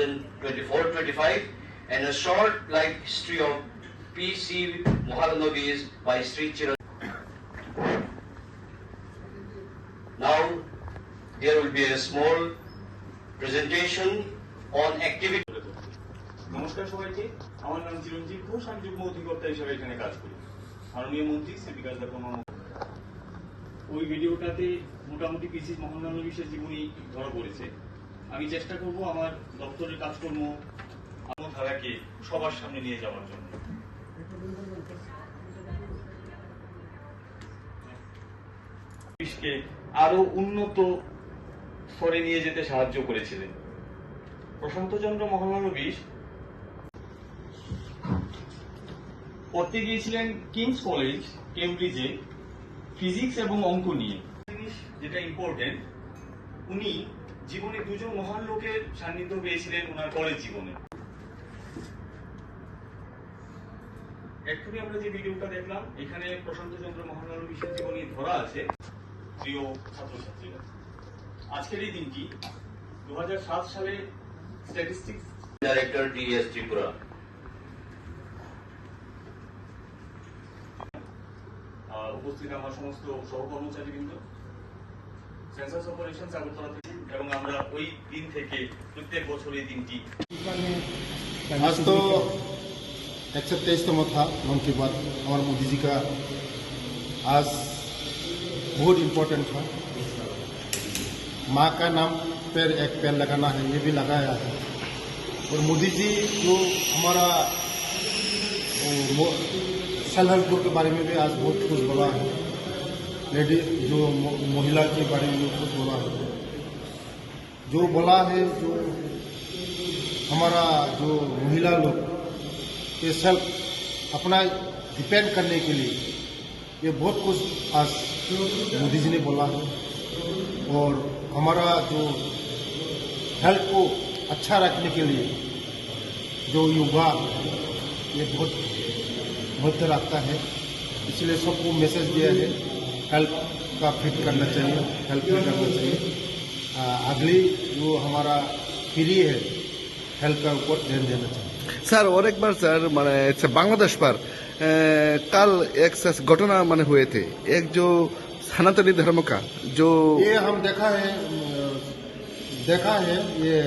2024-25 and a short life history of PC Mohalanavis by Sri Chiran. Now there will be a small presentation on activity. নমস্কার সবাইকে আমার নাম চিরঞ্জিত ঘোষ আমি যুগ্ম অধিকর্তা হিসেবে এখানে কাজ করি মাননীয় মন্ত্রী শ্রী বিকাশ দা ওই ভিডিওটাতে মোটামুটি পিসি মোহাম্মদের জীবনী ধরা পড়েছে আমি চেষ্টা করব আমার দপ্তরের কাজকর্ম আমার ধারাকে সবার সামনে নিয়ে যাওয়ার জন্য। পুলিশকে আরও উন্নত স্তরে নিয়ে যেতে সাহায্য করেছিলেন। প্রশান্ত চন্দ্র মহানবীশ পড়তে গিয়েছিলেন কিংস কলেজ, কেমব্রিজে, ফিজিক্স এবং অঙ্ক নিয়ে। জিনিস যেটা ইম্পর্টেন্ট উনি জীবনে দুজন মহান লোকের সান্নিধ্য পেয়েছিলেন ওনার কলেজ জীবনে এক্ষুনি আমরা যে ভিডিওটা দেখলাম এখানে প্রশান্ত চন্দ্র জীবনী ধরা আছে প্রিয় ছাত্রছাত্রীরা আজকের এই দিনটি দু হাজার সাত সালে স্ট্যাটিস্টিক্স D.S. Tripura. আহ, উপস্থিত আমার সমস্ত সহকর্মচারী সহকর্মচারীবৃন্দ সেন্সাস অপারেশন আগরতলা থেকে এবং আমরা ওই দিন থেকে প্রত্যেক বছর এই দিনটি आज तो एक सौ तेईसतम था मन की बात हमारे मोदी जी का आज बहुत इम्पोर्टेंट था माँ का नाम पर एक पेड़ लगाना है ये भी लगाया है और मोदी जी जो हमारा सेल्फ हेल्प ग्रुप के बारे में भी आज बहुत कुछ बोला है लेडी जो महिला के बारे में कुछ बोला है। जो बोला है, जो हमारा जो महिला लोग, ये सेल्फ अपना डिपेंड करने के लिए, ये बहुत कुछ आज मोदी जी ने बोला है। और हमारा जो हेल्थ को अच्छा रखने के लिए जो योगा, ये बहुत महत्व रखता है। इसलिए सबको मैसेज दिया है। हेल्प का फिट करना चाहिए हेल्प हेल्पफुल करना चाहिए। अगली जो हमारा फ्री है हेल्प का ऊपर ध्यान देना चाहिए। सर और एक बार सर मैंने बांग्लादेश पर कल एक घटना मैंने हुए थे। एक जो सनातनी धर्म का जो ये हम देखा है देखा है ये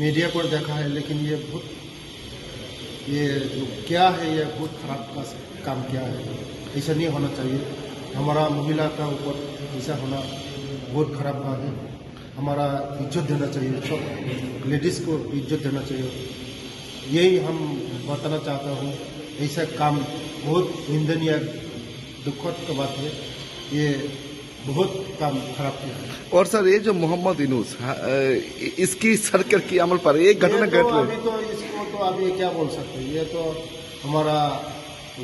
मीडिया पर देखा है लेकिन ये बहुत ये जो क्या है ये बहुत खराब काम किया है। ऐसा नहीं होना चाहिए। हमारा महिला का ऊपर ऐसा होना बहुत खराब बात है। हमारा इज़्ज़त देना चाहिए सब लेडीज़ को इज़्ज़त देना चाहिए। यही हम बताना चाहता हूँ ऐसा काम बहुत निंदनीय दुखद का बात है। ये बहुत काम खराब किया है। और सर ये जो मोहम्मद इनूस इसकी सरकार की अमल पर एक घटना ये तो घट अभी तो इसको तो अभी क्या बोल सकते हैं? ये तो हमारा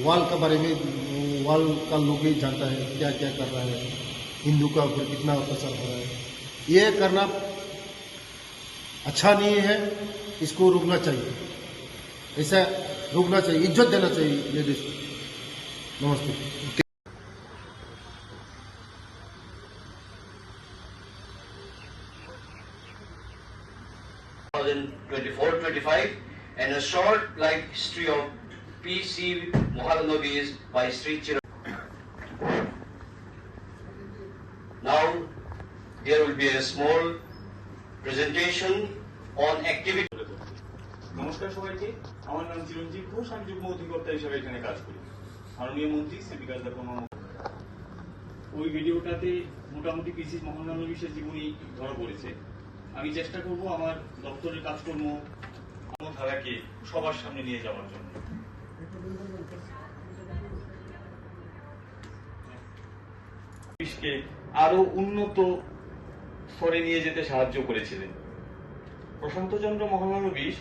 वाल के बारे में वाल का लोग ही जानता है क्या क्या कर रहा है, हिंदू का ऊपर कितना अत्याचार हो रहा है। ये करना अच्छा नहीं है, इसको रुकना चाहिए। ऐसा रुकना चाहिए, इज़्ज़त देना चाहिए लेडीज़ को। नमस्ते। 2024-25 and a short life history of PC Mohalanavis by Sri Chiran. Be a small presentation on activity. নমস্কার সবাইকে। আমার নাম চিরঞ্জিত ঘোষ। আমি যুগ্ম অধিকর্তা হিসেবে এখানে কাজ করি। মাননীয় মন্ত্রী শ্রী বিকাশ দা ওই ভিডিওটাতে মোটামুটি পিসি মোহাম্মদের জীবনী ধরা পড়েছে। আমি চেষ্টা করব আমার দপ্তরের কাজকর্ম আমার ধারাকে সবার সামনে নিয়ে যাওয়ার জন্য। আরও উন্নত স্তরে নিয়ে যেতে সাহায্য করেছিলেন। প্রশান্ত চন্দ্র মহানবীশ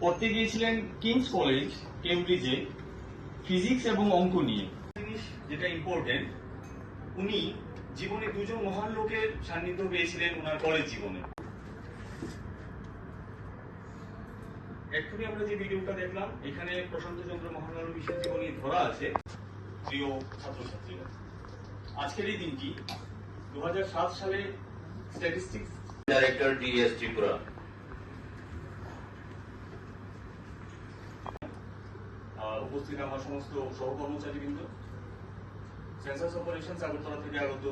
পড়তে গিয়েছিলেন কিংস কলেজ, কেমব্রিজে, ফিজিক্স এবং অঙ্ক নিয়ে। জিনিস যেটা ইম্পর্টেন্ট উনি জীবনে দুজন মহান লোকের সান্নিধ্য পেয়েছিলেন ওনার কলেজ জীবনে। এক্ষুনি আমরা যে ভিডিওটা দেখলাম, এখানে প্রশান্ত চন্দ্র মহানবীশের জীবনী ধরা আছে। প্রিয় ছাত্রছাত্রীরা। আজকের এই দিনটি দু সালে স্ট্যাটিস্টিক্স DS Tripura. আহ, উপস্থিত আমার সমস্ত সহকর্মচারী সহকর্মচারীবৃন্দ। সেন্সাস অপারেশন আগরতলা থেকে আগত।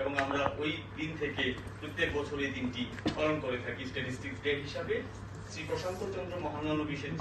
এবং আমরা ওই দিন থেকে প্রত্যেক বছর এই দিনটি পালন করে থাকি স্ট্যাটিস্টিক্স ডে হিসাবে। শ্রী প্রশান্ত চন্দ্র মহানবী সেন